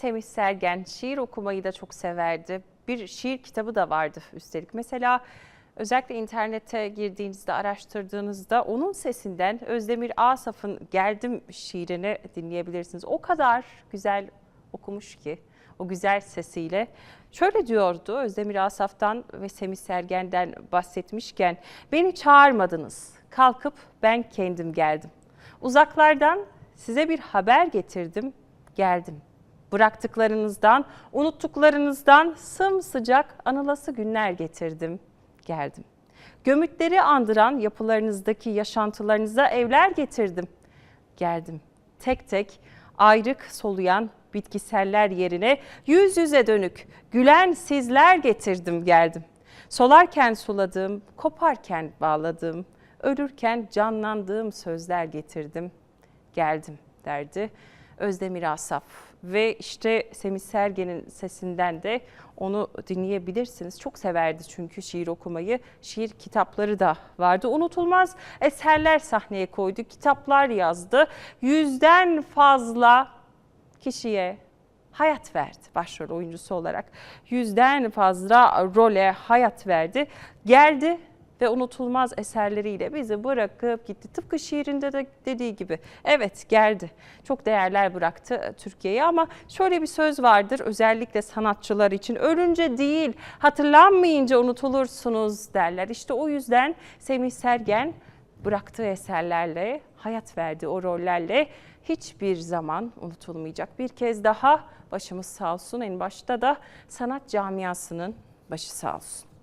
Semih Sergen şiir okumayı da çok severdi. Bir şiir kitabı da vardı üstelik. Mesela özellikle internete girdiğinizde, araştırdığınızda onun sesinden Özdemir Asaf'ın Geldim şiirini dinleyebilirsiniz. O kadar güzel okumuş ki o güzel sesiyle. Şöyle diyordu Özdemir Asaf'tan ve Semih Sergen'den bahsetmişken beni çağırmadınız. Kalkıp ben kendim geldim. Uzaklardan size bir haber getirdim, geldim. Bıraktıklarınızdan, unuttuklarınızdan sımsıcak anılası günler getirdim, geldim. Gömütleri andıran yapılarınızdaki yaşantılarınıza evler getirdim, geldim. Tek tek ayrık soluyan bitkiseller yerine yüz yüze dönük gülen sizler getirdim geldim. Solarken suladığım, koparken bağladığım, ölürken canlandığım sözler getirdim, geldim derdi Özdemir Asaf. Ve işte Semih Sergen'in sesinden de onu dinleyebilirsiniz. Çok severdi çünkü şiir okumayı. Şiir kitapları da vardı. Unutulmaz eserler sahneye koydu. Kitaplar yazdı. Yüzden fazla kişiye hayat verdi başrol oyuncusu olarak. Yüzden fazla role hayat verdi. Geldi ve unutulmaz eserleriyle bizi bırakıp gitti. Tıpkı şiirinde de dediği gibi. Evet geldi. Çok değerler bıraktı Türkiye'ye ama şöyle bir söz vardır özellikle sanatçılar için. Ölünce değil hatırlanmayınca unutulursunuz derler. İşte o yüzden Semih Sergen bıraktığı eserlerle, hayat verdiği o rollerle hiçbir zaman unutulmayacak. Bir kez daha başımız sağ olsun. En başta da sanat camiasının başı sağ olsun.